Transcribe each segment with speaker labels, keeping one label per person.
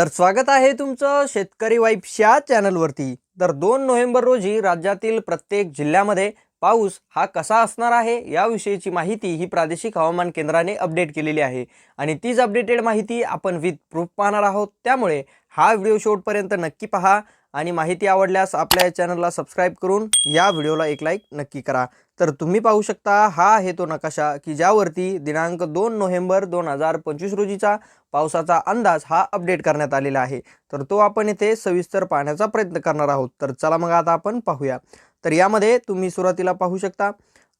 Speaker 1: तर स्वागत आहे तुमचं शेतकरी वाईफच्या चॅनलवरती. तर दोन नोव्हेंबर रोजी राज्यातील प्रत्येक जिल्ह्यामध्ये पाऊस हा कसा असणार आहे याविषयीची माहिती ही प्रादेशिक हवामान केंद्राने अपडेट केलेली आहे. आणि तीच अपडेटेड माहिती आपण विथ प्रूफ पाहणार आहोत. त्यामुळे हा व्हिडिओ शेवटपर्यंत नक्की पहा. आणि माहिती आवडल्यास आपल्या या चॅनलला सबस्क्राईब करून या व्हिडिओला एक लाईक नक्की करा. तर तुम्ही पाहू शकता हा आहे तो नकाशा की ज्यावरती दिनांक दोन नोव्हेंबर दोन हजार पंचवीस रोजीचा पावसाचा अंदाज हा अपडेट करण्यात आलेला आहे. तर तो आपण इथे सविस्तर पाहण्याचा प्रयत्न करणार आहोत. तर चला मग आता आपण पाहूया. तर यामध्ये तुम्ही सुरुवातीला पाहू शकता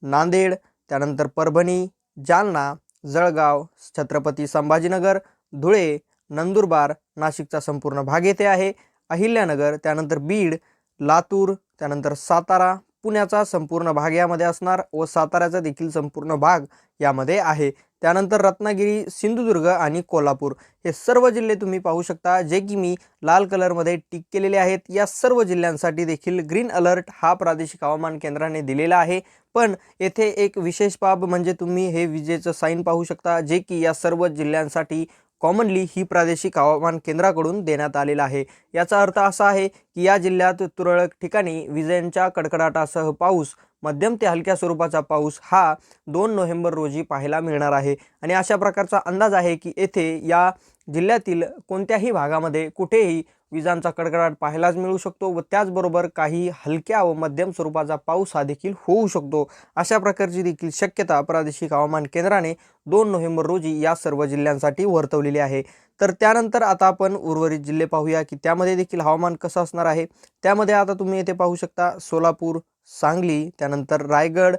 Speaker 1: नांदेड त्यानंतर परभणी जालना जळगाव छत्रपती संभाजीनगर धुळे नंदुरबार नाशिकचा संपूर्ण भाग येथे आहे. अहिल्यानगर त्यानंतर बीड लातूर त्यानंतर सातारा पुण्याचा संपूर्ण भाग यामध्ये असणार व साताऱ्याचा देखील संपूर्ण भाग यामध्ये आहे. त्यानंतर रत्नागिरी सिंधुदुर्ग आणि कोल्हापूर हे सर्व जिल्हे तुम्ही पाहू शकता जे की मी लाल कलरमध्ये टिक केलेले आहेत. या सर्व जिल्ह्यांसाठी देखील ग्रीन अलर्ट हा प्रादेशिक हवामान केंद्राने दिलेला आहे. पण येथे एक विशेष बाब म्हणजे तुम्ही हे विजेचं साईन पाहू शकता जे की या सर्व जिल्ह्यांसाठी कॉमनली ही प्रादेशिक हवामान केंद्राकडून देण्यात आलेला आहे. याचा अर्थ असा आहे की या जिल्ह्यात तुरळक ठिकाणी विजेंच्या कडकडाटासह पाऊस मध्यम ते हलक्या स्वरूपाचा पाऊस हा दोन नोव्हेंबर रोजी पाहायला मिळणार आहे. आणि अशा प्रकारचा अंदाज आहे की येथे या जिल्ह्यातील कोणत्याही भागामध्ये कुठेही विजांचा कडकडाट पाहायलाच मिळू शकतो व त्याचबरोबर काही हलक्या व मध्यम स्वरूपाचा पाऊस हा देखील होऊ शकतो. अशा प्रकारची देखील शक्यता प्रादेशिक हवामान केंद्राने दोन नोव्हेंबर रोजी या सर्व जिल्ह्यांसाठी वर्तवलेली आहे. तर त्यानंतर आता आपण उर्वरित जिल्हे पाहूया की त्यामध्ये देखील हवामान कसं असणार आहे. त्यामध्ये आता तुम्ही येथे पाहू शकता सोलापूर सांगली त्यानंतर रायगड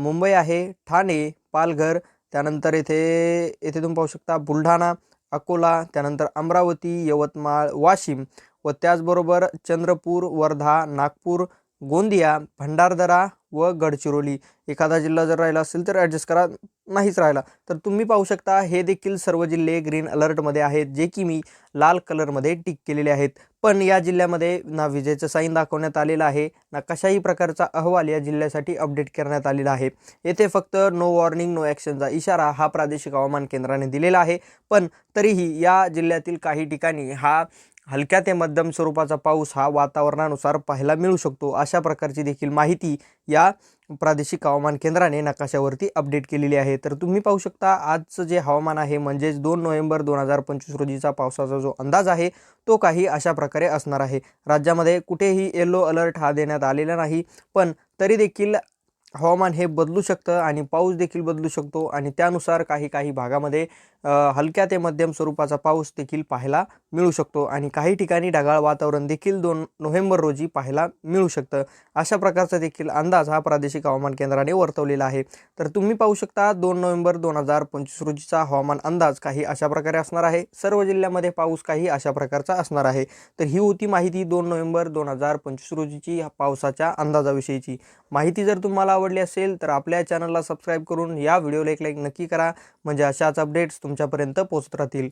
Speaker 1: मुंबई आहे ठाणे पालघर त्यानंतर येथे येथे तुम्ही पाहू शकता बुलढाणा अकोला त्यानंतर अमरावती यवतमाळ वाशिम व त्याचबरोबर चंद्रपूर वर्धा नागपूर गोंदिया भंडारदरा व गडचिरोली. एखादा जिल्हा जर राहिला असेल तर ॲडजस्ट करा. नाहीच राहिला तर तुम्ही पाहू शकता हे देखील सर्व जिल्हे ग्रीन अलर्टमध्ये आहेत जे की मी लाल कलरमध्ये टिक केलेले आहेत. पण या जिल्ह्यामध्ये ना विजेचं साईन दाखवण्यात आलेलं आहे ना कशाही प्रकारचा अहवाल या जिल्ह्यासाठी अपडेट करण्यात आलेला आहे. येथे फक्त नो वॉर्निंग नो ॲक्शनचा इशारा हा प्रादेशिक हवामान केंद्राने दिलेला आहे. पण तरीही या जिल्ह्यातील काही ठिकाणी हा हलक्या ते मध्यम स्वरूपाचा पाऊस हा वातावरणानुसार पाहायला मिळू शकतो. अशा प्रकारची देखील माहिती या प्रादेशिक हवामान केंद्राने नकाशावरती अपडेट केलेली आहे. तर तुम्ही पाहू शकता आजचं जे हवामान आहे म्हणजेच दोन नोव्हेंबर दोन हजार पंचवीस रोजीचा पावसाचा जो अंदाज आहे तो काही अशा प्रकारे असणार आहे. राज्यामध्ये कुठेही येलो अलर्ट हा देण्यात आलेला नाही पण तरी देखील हवामान हे बदलू शकतं आणि पाऊस देखील बदलू शकतो. आणि त्यानुसार काही काही भागामध्ये हलक्या ते मध्यम स्वरूपाचा पाऊस देखील पाहायला मिळू शकतो. आणि काही ठिकाणी ढगाळ वातावरण देखील दोन नोव्हेंबर रोजी पाहायला मिळू शकतं. अशा प्रकारचा देखील अंदाज हा प्रादेशिक हवामान केंद्राने वर्तवलेला आहे. तर तुम्ही पाहू शकता दोन नोव्हेंबर दोन हजार पंचवीस रोजीचा हवामान अंदाज काही अशा प्रकारे असणार आहे. सर्व जिल्ह्यामध्ये पाऊस काही अशा प्रकारचा असणार आहे. तर ही होती माहिती दोन नोव्हेंबर दोन हजार पंचवीस रोजीची पावसाच्या अंदाजाविषयीची. माहिती जर तुम्हाला आवडली असेल तर आपल्या चॅनलला सबस्क्राईब करून या व्हिडिओला एक लाईक नक्की करा. म्हणजे अशाच अपडेट्स तुमच्यापर्यंत पोचत राहतील.